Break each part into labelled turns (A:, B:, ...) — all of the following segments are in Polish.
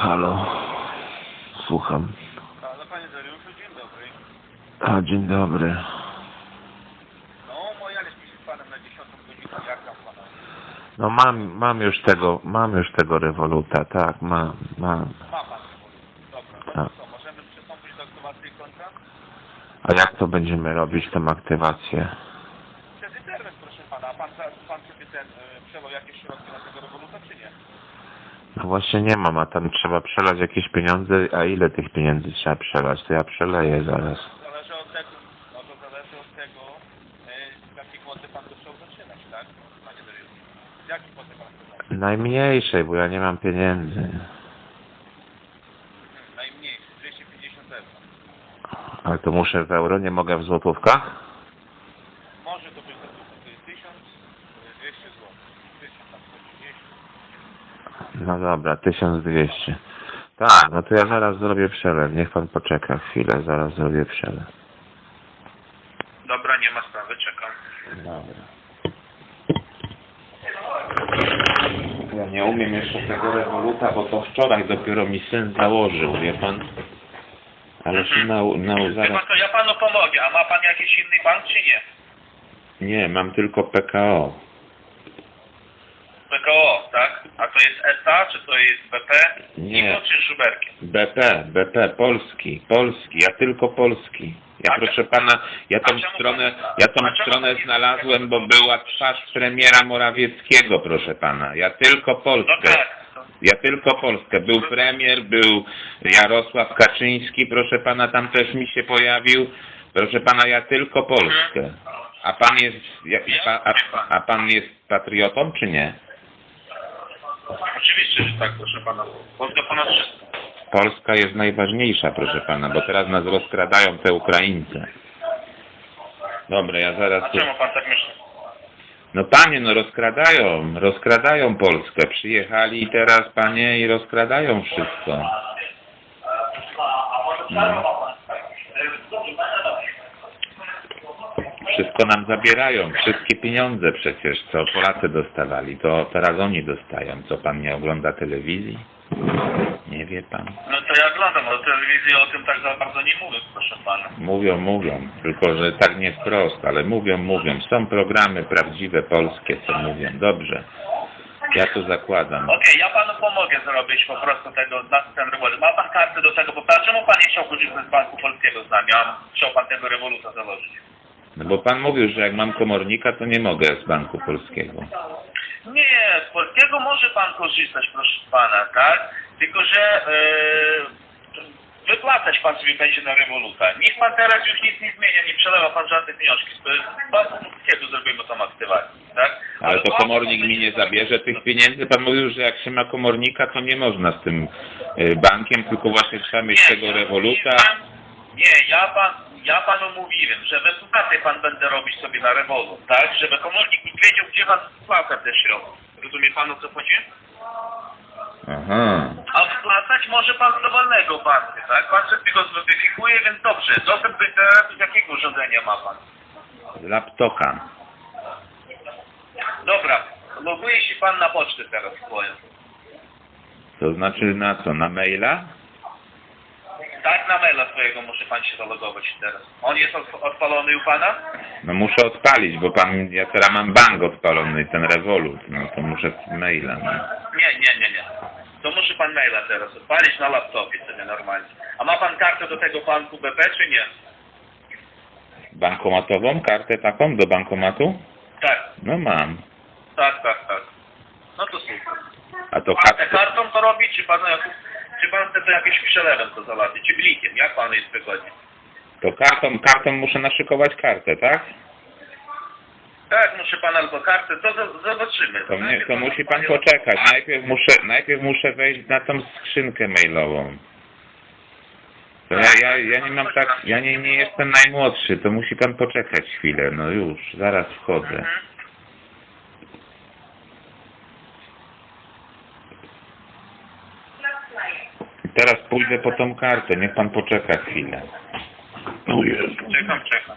A: Halo. Słucham.
B: Ale panie Dariuszu, dzień dobry.
A: A, dzień dobry.
B: No, umawialiśmy się z panem na 10 godzinę, jak tam pana?
A: No mam, mam już tego, mam już tego rewoluta, tak, mam, mam.
B: Ma pan Dobra, no
A: Tak.
B: to co, możemy przystąpić do aktywacji konta?
A: A jak to będziemy robić tą aktywację?
B: Przez internet, proszę pana. A pan, za- pan sobie ten, y, przelał jakieś środki na tego rewoluta, czy nie?
A: No właśnie nie mam, a tam trzeba przelać jakieś pieniądze, a ile tych pieniędzy trzeba przelać? To ja przeleję zaraz.
B: Zależy od tego, no to zależy od tego, y, z jakiej kwoty pan chciał zaczynać, tak? Panie. Z jakiej kwoty pan chce zaczynać?
A: Najmniejszej, bo ja nie mam pieniędzy.
B: Najmniejszy, 250 euro.
A: Ale to muszę w euro, nie mogę w złotówkach?
B: Może to być za dużo, to jest 1200 zł. 1000 tam 130.
A: No dobra, 1200. Tak, no to ja zaraz zrobię przelew. Niech pan poczeka chwilę, zaraz zrobię przelew.
B: Dobra, nie ma sprawy, czekam.
A: Dobra. Ja nie umiem jeszcze tego rewoluta, bo to wczoraj dopiero mi syn założył, wie pan? Ale się na, na,
B: Wie
A: zaraz...
B: pan co, ja panu pomogę, a ma pan jakiś inny bank, czy nie?
A: Nie, mam tylko PKO.
B: PKO, tak? A to jest ETA, czy to jest BP?
A: Nie.
B: Niko, czy?
A: BP, BP, polski, polski, ja tylko polski. Ja
B: A
A: proszę pana, ja tą
B: czemu
A: stronę,
B: pan-
A: ja tą stronę znalazłem, bo była twarz premiera Morawieckiego, proszę pana. Ja tylko
B: No
A: Polskę.
B: tak.
A: Ja tylko Polskę. Był premier, był Jarosław Kaczyński, proszę pana, tam też mi się pojawił. Proszę pana, ja tylko Polskę. A pan jest, ja- pa- a, a pan jest patriotą, czy nie?
B: Oczywiście, że tak, proszę pana. Polska ponad wszystko.
A: Polska jest najważniejsza, proszę pana, bo teraz nas rozkradają te Ukraińcy. Dobra, ja zaraz...
B: A
A: Tu...
B: czemu pan tak myśli?
A: No panie, no rozkradają, rozkradają Polskę. Przyjechali teraz panie i rozkradają wszystko. No. Wszystko nam zabierają, wszystkie pieniądze przecież, co Polacy dostawali, to teraz oni dostają. Co pan nie ogląda telewizji? Nie wie pan.
B: No to ja oglądam, ale telewizji o tym tak za bardzo nie mówię, proszę pana.
A: Mówią, mówią, tylko że tak nie wprost, ale mówią, mówią. Są programy prawdziwe, polskie, co mówią. Dobrze. Ja to zakładam.
B: Okej, ja panu pomogę zrobić po prostu tego, na ten rewoluta. Ma pan kartę do tego, bo czemu pan nie chciał korzystać z Banku Polskiego z nami, a chciał pan tego rewoluta założyć?
A: No bo pan mówił, że jak mam komornika, to nie mogę z Banku Polskiego.
B: Nie, z polskiego może pan korzystać, proszę pana, tak? Tylko, że e, wypłacać pan sobie będzie na rewoluta. Niech pan teraz już nic nie zmienia, nie przelewa pan żadnych pieniążki. Z banku polskiego zrobimy tą aktywację, tak?
A: Ale to
B: uważam,
A: komornik mi nie zabierze tych pieniędzy. Pan mówił, że jak się ma komornika, to nie można z tym y, bankiem, tylko właśnie trzeba mieć tego
B: ja
A: rewoluta.
B: Nie, ja pan, ja panu mówiłem, że wypłatę pan będzie robić sobie na rewolut, tak? Żeby komornik nie wiedział, gdzie pan wpłaca te środki. Rozumie pan o co chodzi?
A: Aha.
B: A wpłacać może pan z dowolnego banku, tak? Pan sobie go zweryfikuje, więc dobrze. Dostęp do internetu z jakiego urządzenia ma pan?
A: Z laptopa.
B: Dobra, loguje się pan na pocztę teraz swoją.
A: To znaczy na co? Na maila?
B: Tak, na maila swojego musi pan się zalogować teraz. On jest od- odpalony u pana?
A: No muszę odpalić, bo pan, ja teraz mam bank odpalony, ten rewolut. No to muszę z maila. No.
B: Nie, nie, nie, nie. To musi pan maila teraz odpalić na laptopie sobie normalnie. A ma pan kartę do tego banku BP czy nie?
A: Bankomatową? Kartę taką do bankomatu?
B: Tak,
A: No mam.
B: tak, tak, tak. No to super.
A: A to
B: tę
A: kartę...
B: kartą to robi, czy pan, czy pan chce to jakimś przelewem to załatwić, czy blikiem? Jak pan jest wygodnie?
A: To kartą, kartą muszę naszykować kartę, tak?
B: Tak, muszę pan albo kartę, to z- zobaczymy.
A: To, mnie,
B: Najpierw
A: to musi pan poczekać. Najpierw muszę, najpierw muszę wejść na tą skrzynkę mailową. To ja, ja, ja nie mam tak, ja nie, nie jestem najmłodszy, to musi pan poczekać chwilę. No już, zaraz wchodzę.
B: Mhm.
A: Teraz pójdę po tą kartę, niech pan poczeka chwilę. No Jezu.
B: Czekam, czekam.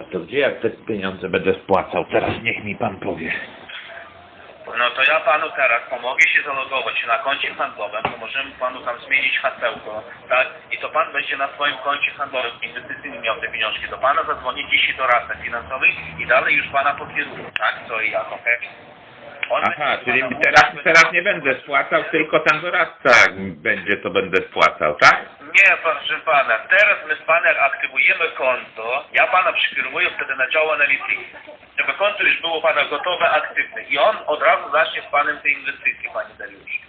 A: A to gdzie ja te pieniądze będę spłacał? Teraz niech mi pan powie.
B: Panu teraz pomogę się zalogować na koncie handlowym, to możemy panu tam zmienić hasełko, tak? I to pan będzie na swoim koncie handlowym inwestycyjnym miał te pieniążki. Do pana zadzwoni dzisiaj doradca finansowy i dalej już pana pokieruje, tak? Co i jak, okej? On
A: Aha, czyli teraz, teraz nie będę spłacał, tylko ten doradca będzie, to będę spłacał, tak?
B: Nie, proszę pana, teraz my z panem aktywujemy konto, ja pana przekieruję wtedy na dział analityki, żeby konto już było pana gotowe, aktywne i on od razu zacznie z panem te inwestycje, panie Dariusz.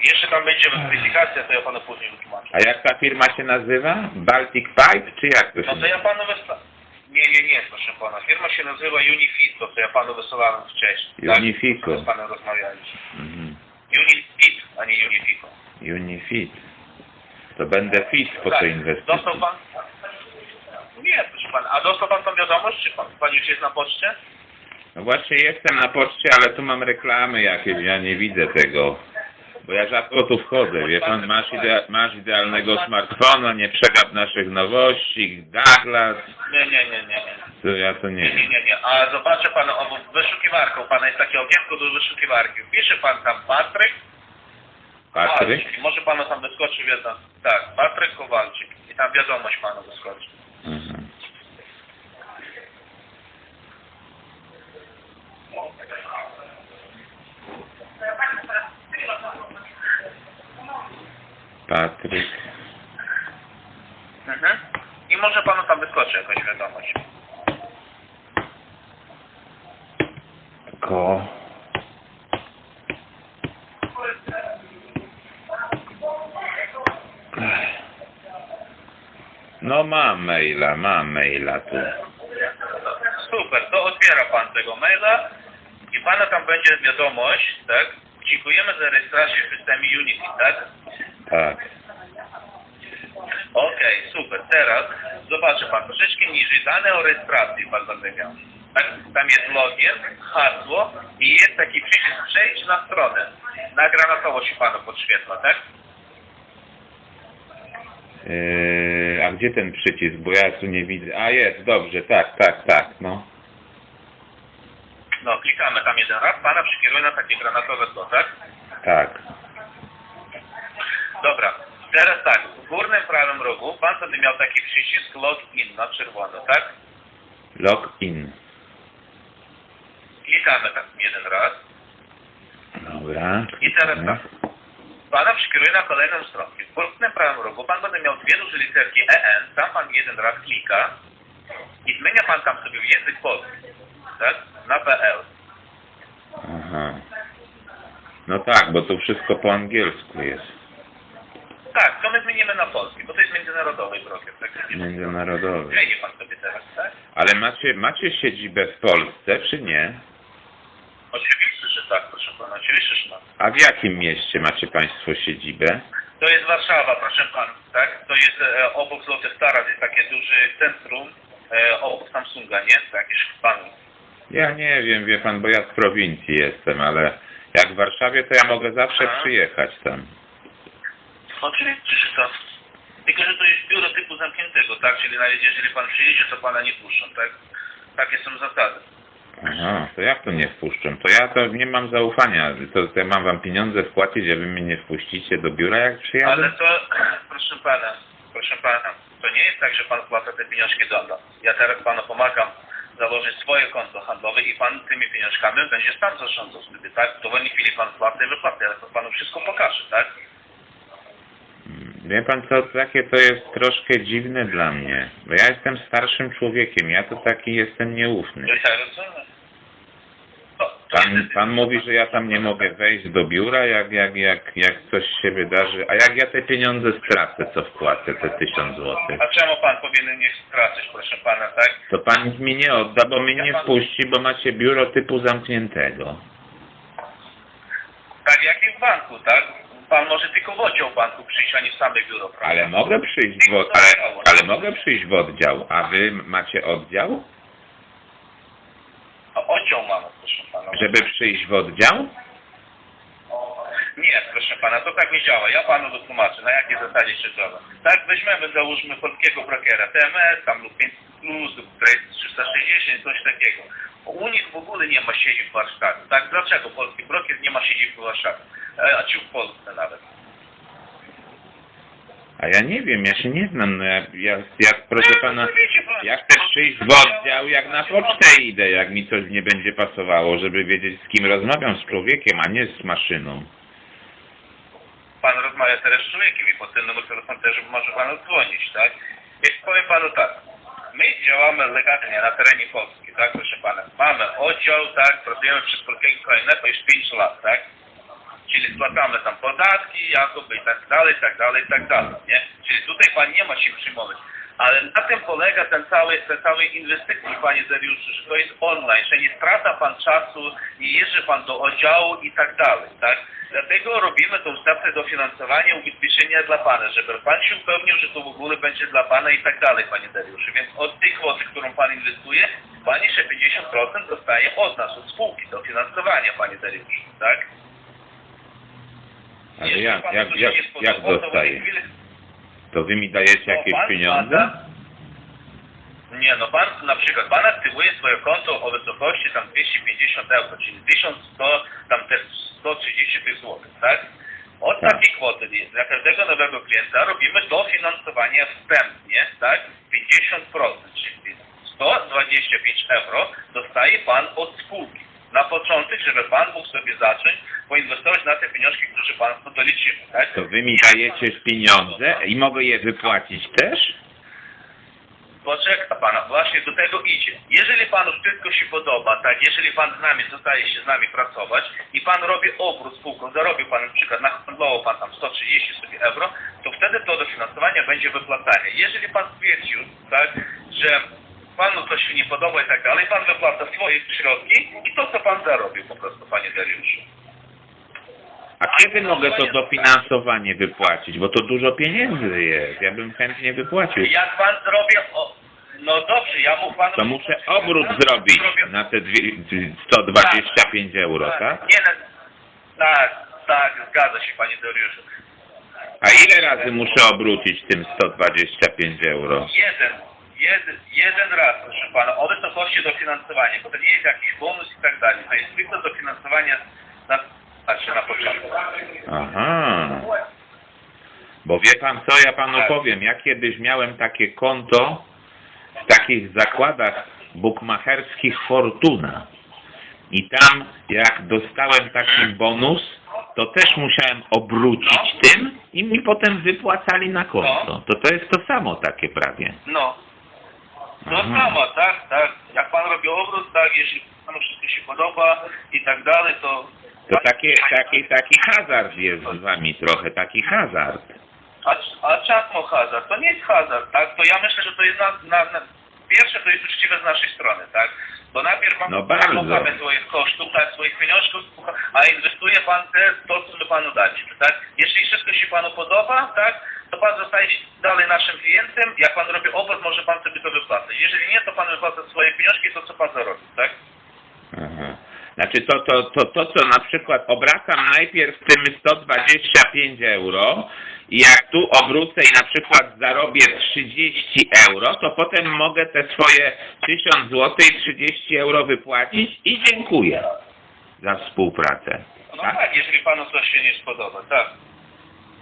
B: Jeszcze tam będzie weryfikacja, to ja panu później wytłumaczę.
A: A jak ta firma się nazywa? Baltic Pipe, czy jak to się
B: No to ja panu wysłałem. Nie, nie, nie, proszę pana. Firma się nazywa Unifit, to co ja panu wysyłałem wcześniej. tak?
A: Unifico.
B: Z panem rozmawialiśmy.
A: Mhm.
B: Unifit, a nie Unifico.
A: Unifit. To będę fit po tej inwestycji.
B: Tak. Dostał pan? Nie, proszę pana. A dostał pan tą wiadomość, czy pan, pan już jest na poczcie?
A: No właśnie jestem na poczcie, ale tu mam reklamy jakieś, ja nie widzę tego. Bo ja rzadko tu wchodzę, wie pan, masz, idea, masz idealnego smartfona, nie przegap naszych nowości, Douglas,
B: Nie, nie, nie, nie, nie.
A: to ja to nie
B: Nie, nie,
A: wiem.
B: nie, nie. A zobaczę pan, o, wyszukiwarką, pana jest takie okienko do wyszukiwarki. Wpisze pan tam Patryk
A: Patryk?
B: Kowalczyk. Może panu tam wyskoczy wiedzą. Tak, Patryk Kowalczyk. I tam wiadomość panu wyskoczy.
A: Mhm. Patryk.
B: Mhm. I może panu tam wyskoczy jakaś wiadomość.
A: Ko. No mam maila, mam maila tu.
B: Super, to odbiera pan tego maila i pana tam będzie wiadomość, tak? Dziękujemy za rejestrację w systemie Unity, tak?
A: Tak.
B: Okej, super. Teraz zobaczy pan troszeczkę niżej dane o rejestracji pan miał. Tak? Tam jest login, hasło i jest taki przycisk przejdź na stronę. Na granatowo się panu podświetla, tak?
A: Yy, a gdzie ten przycisk? Bo ja tu nie widzę. A jest, dobrze, tak, tak, tak, no.
B: No, klikamy tam jeden raz, pana przekieruje na takie granatowe tło, tak?
A: Tak.
B: Dobra, teraz tak, w górnym prawym rogu pan sobie miał taki przycisk login na czerwono, tak?
A: Login.
B: Klikamy tam jeden raz
A: Dobra.
B: i teraz tak. Pana przekieruje na kolejną stronę. W górnym prawym rogu pan będzie miał dwie duże literki EN, tam pan jeden raz klika i zmienia pan tam sobie język polski, tak? Na PL.
A: Aha. No tak, bo to wszystko po angielsku jest.
B: Tak, to my zmienimy na polski, bo to jest międzynarodowy broker, tak?
A: Międzynarodowy.
B: Wejdzie pan sobie teraz, tak?
A: Ale macie, macie siedzibę w Polsce, czy nie?
B: Oczywiście, że tak, proszę pana, oczywiście, że tak.
A: A w jakim mieście macie Państwo siedzibę?
B: To jest Warszawa, proszę pan, tak? To jest e, obok Złotych Taras, jest takie duże centrum, e, obok Samsunga, nie? Jakieś w panu.
A: Ja nie wiem, wie Pan, bo ja z prowincji jestem, ale jak w Warszawie, to ja mogę zawsze
B: Aha.
A: przyjechać tam.
B: Oczywiście, że tak. Tylko, że to jest biuro typu zamkniętego, tak? Czyli nawet jeżeli pan przyjedzie, to pana nie puszczą, tak? Takie są zasady.
A: Aha, to jak to nie wpuszczą? To ja to nie mam zaufania. To, to ja mam Wam pieniądze wpłacić, a Wy mnie nie wpuścicie do biura, jak przyjadę?
B: Ale to, proszę pana, proszę pana, to nie jest tak, że pan wpłaca te pieniążki do nas. Ja teraz panu pomagam założyć swoje konto handlowe i pan tymi pieniążkami będzie sam zarządzał wtedy, tak? W dowolnej chwili pan wpłaca i wypłaca, ale to panu wszystko pokaże, tak?
A: Wie Pan co, takie to jest troszkę dziwne dla mnie. Bo ja jestem starszym człowiekiem, ja to taki jestem nieufny.
B: Ja rozumiem.
A: Pan, pan mówi, że ja tam nie mogę wejść do biura, jak, jak, jak, jak coś się wydarzy. A jak ja te pieniądze stracę, co wpłacę, te tysiąc złotych?
B: A czemu pan powinien nie stracić, proszę pana, tak?
A: To pan mi nie odda, bo mnie nie wpuści, bo macie biuro typu zamkniętego.
B: Tak jak i w banku, tak? Pan może tylko w oddział banku przyjść, a nie w same biuro, prawda?
A: Ale mogę przyjść w, ale, ale mogę przyjść w oddział, a wy macie oddział?
B: A Oddział mamy, proszę pana.
A: Żeby przyjść w oddział?
B: Nie, proszę pana, to tak nie działa. Ja panu wytłumaczę, na jakiej zasadzie się działa. Tak, weźmiemy, załóżmy polskiego brokera, TMS, tam lub 500 plus, lub Trade 360, coś takiego. U nich w ogóle nie ma siedzib w Warszawie. Tak, dlaczego polski broker nie ma siedzib w Warszawie? A czy w Polsce nawet?
A: A ja nie wiem, ja się nie znam. No ja, ja, ja proszę pana,
B: pan.
A: ja chcę przyjść w oddział, jak na pocztę idę, jak mi coś nie będzie pasowało, żeby wiedzieć z kim rozmawiam, z człowiekiem, a nie z maszyną.
B: Pan rozmawia teraz z człowiekiem i pod ten numer telefonu też może panu dzwonić, tak? Więc powiem panu tak. My działamy legalnie na terenie Polski, tak, proszę pana. Mamy oddział, tak, pracujemy przez polskiego KNF już 5 lat, tak? Czyli spłacamy tam podatki, jakoby i tak dalej, i tak dalej, i tak dalej, nie? Czyli tutaj pan nie ma się przyjmować. Ale na tym polega ten cały, ten cały inwestycji, panie Dariuszu, że to jest online, że nie strata pan czasu, nie jeżdża pan do oddziału i tak dalej, tak? Dlatego robimy tą stawkę dofinansowania, ubezpieczenia dla pana, żeby pan się upewnił, że to w ogóle będzie dla pana i tak dalej, panie Dariuszu. Więc od tej kwoty, którą pan inwestuje, pan jeszcze 50% dostaje od nas, od spółki, dofinansowania, panie Dariuszu, tak?
A: Ale jak, jak, jak, jak dostaję? To wy mi dajecie jakieś pieniądze?
B: Nie, no pan na przykład pan aktywuje swoje konto o wysokości tam 250 euro, czyli 1100, tam te 130 tych złotych, tak? Od
A: Tak.
B: takiej kwoty dla każdego nowego klienta robimy dofinansowanie wstępnie, tak? 50%, czyli 125 euro dostaje pan od spółki. Na początek, żeby pan mógł sobie zacząć poinwestować na te pieniążki, które państwo doliczymy, tak?
A: To wy mi dajecie pieniądze i mogę je wypłacić też?
B: Poczeka pana, właśnie do tego idzie. Jeżeli panu wszystko się podoba, tak, jeżeli pan z nami zostaje się z nami pracować i pan robi obrót spółką, zarobił pan na przykład, nahandlował pan tam 130 sobie euro, to wtedy to dofinansowanie będzie wypłacane. Jeżeli pan stwierdził, tak, że panu coś się nie podoba i tak dalej, pan wypłaca swoje środki i to, co pan zarobił po prostu, panie Dariuszu.
A: A kiedy mogę to dofinansowanie wypłacić? Bo to dużo pieniędzy jest. Ja bym chętnie wypłacił.
B: Jak pan zrobi, o, no dobrze, ja mu panu...
A: To muszę obrót zrobić
B: Zrobię-
A: na te dwie, 125 euro, tak?
B: Nie, no, tak, tak, zgadza się panie Dariuszu.
A: A ile razy muszę obrócić tym 125 euro?
B: Jeden, jeden, jeden raz, proszę pana, o wysokości dofinansowania, bo to nie jest jakiś bonus i tak dalej, to jest tylko dofinansowanie na, znaczy na początku.
A: Aha. Bo wie pan co, ja panu
B: Tak.
A: powiem, ja kiedyś miałem takie konto w takich zakładach bukmacherskich Fortuna. I tam jak dostałem taki bonus, to też musiałem obrócić tym i mi potem wypłacali na konto. To to jest to samo takie prawie.
B: No, to
A: Mhm.
B: samo, tak, tak, jak pan robi obrót, tak, jeśli panu wszystko się podoba i tak dalej, to...
A: To takie, taki, taki hazard jest z wami trochę, taki hazard.
B: A, a czasmo hazard? To nie jest hazard, tak? To ja myślę, że to jest na, na, na pierwsze to jest uczciwe z naszej strony, tak? Bo najpierw pan
A: No
B: słuchamy swoich kosztów, tak, swoich pieniążków, słucha- a inwestuje pan te, to, co my panu daliśmy, tak? Jeśli wszystko się panu podoba, tak, to pan zostaje dalej naszym klientem, jak pan robi obrót, może pan sobie to wypłacać. Jeżeli nie, to pan wypłaca swoje pieniążki, to co pan zarobi, tak?
A: Aha. Znaczy to, to, to, to, co na przykład obracam najpierw tym 125 euro i jak tu obrócę i na przykład zarobię 30 euro, to potem mogę te swoje 1000 zł i 30 euro wypłacić i dziękuję za współpracę.
B: No
A: Tak?
B: tak, jeżeli panu coś się nie spodoba, tak.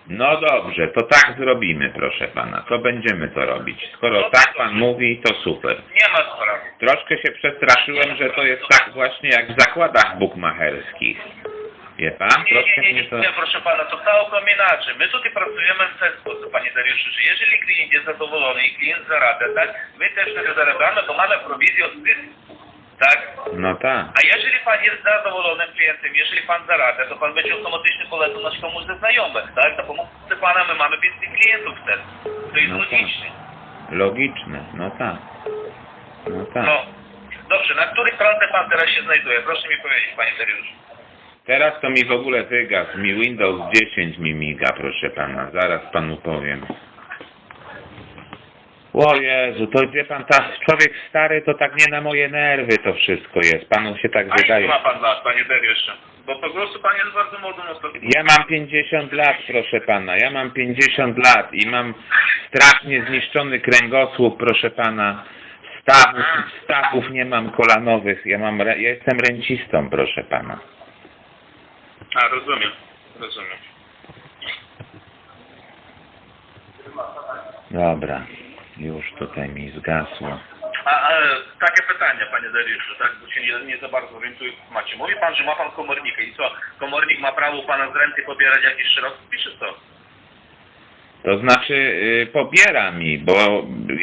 A: No dobrze, to tak zrobimy, proszę pana. To będziemy to robić. Skoro tak pan mówi, to super.
B: Nie ma sprawy.
A: Troszkę się przestraszyłem, że to jest tak właśnie jak w zakładach bukmacherskich. Wie pan?
B: Nie, nie,
A: Troszkę
B: nie,
A: mnie
B: nie,
A: to...
B: nie, proszę pana, to całkiem inaczej. My tutaj pracujemy w ten sposób, panie Dariuszu, że jeżeli klient jest zadowolony i klient zarabia, tak, my też wtedy zarabiamy, bo mamy prowizję od zysku, tak?
A: No tak.
B: A jeżeli pan jest zadowolonym klientem, jeżeli pan zarabia, to pan będzie automatycznie polecał nas komuś ze znajomych, tak? Za pomocą pana my mamy więcej klientów wtedy. To jest
A: No tak.
B: logiczne.
A: Logiczne, no tak. No tak.
B: No. Dobrze, na której stronce pan teraz się znajduje? Proszę mi powiedzieć, panie Dariuszu.
A: Teraz to mi w ogóle wygasł. Mi Windows 10 mi miga, proszę pana. Zaraz panu powiem. O Jezu, to wie pan, ta człowiek stary to tak nie na moje nerwy to wszystko jest. Panu się tak
B: A ile
A: wydaje.
B: ma pan lat, panie Dariuszu? Bo po prostu pan jest bardzo młodą osobą.
A: Ja mam 50 lat, proszę pana. Ja mam 50 lat i mam strasznie zniszczony kręgosłup, proszę pana. Stawów, stawów nie mam kolanowych. Ja mam, re- ja jestem rencistą, proszę pana.
B: A, rozumiem. Rozumiem.
A: Dobra, już tutaj mi zgasło.
B: A, takie pytanie, panie Dariuszu, tak, bo się nie, nie za bardzo orientuję w temacie. Mówi pan, że ma pan komornika i co? Komornik ma prawo pana z renty pobierać jakieś środki, czy co?
A: To znaczy y, pobiera mi, bo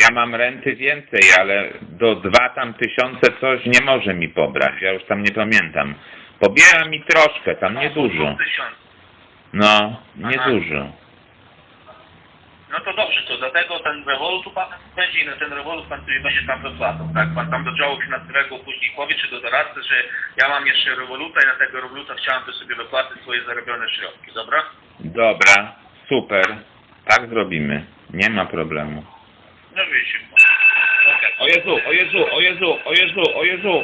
A: ja mam renty więcej, ale do dwa tam tysiące coś nie może mi pobrać. Ja już tam nie pamiętam. Pobiera mi troszkę, tam niedużo.
B: Tysiąc.
A: No, niedużo.
B: No to dobrze, to dlatego ten rewolutu pan będzie i na ten rewolut pan sobie będzie tam wypłatał, tak? Pan tam do działu finansowego później powie, czy do doradcy, że ja mam jeszcze rewoluta i na tego rewoluta chciałem by sobie wypłacić swoje zarobione środki, dobra?
A: Dobra, super. Tak zrobimy. Nie ma problemu.
B: No wiecie. Okej.
A: O Jezu, o Jezu, o Jezu, o Jezu, o Jezu.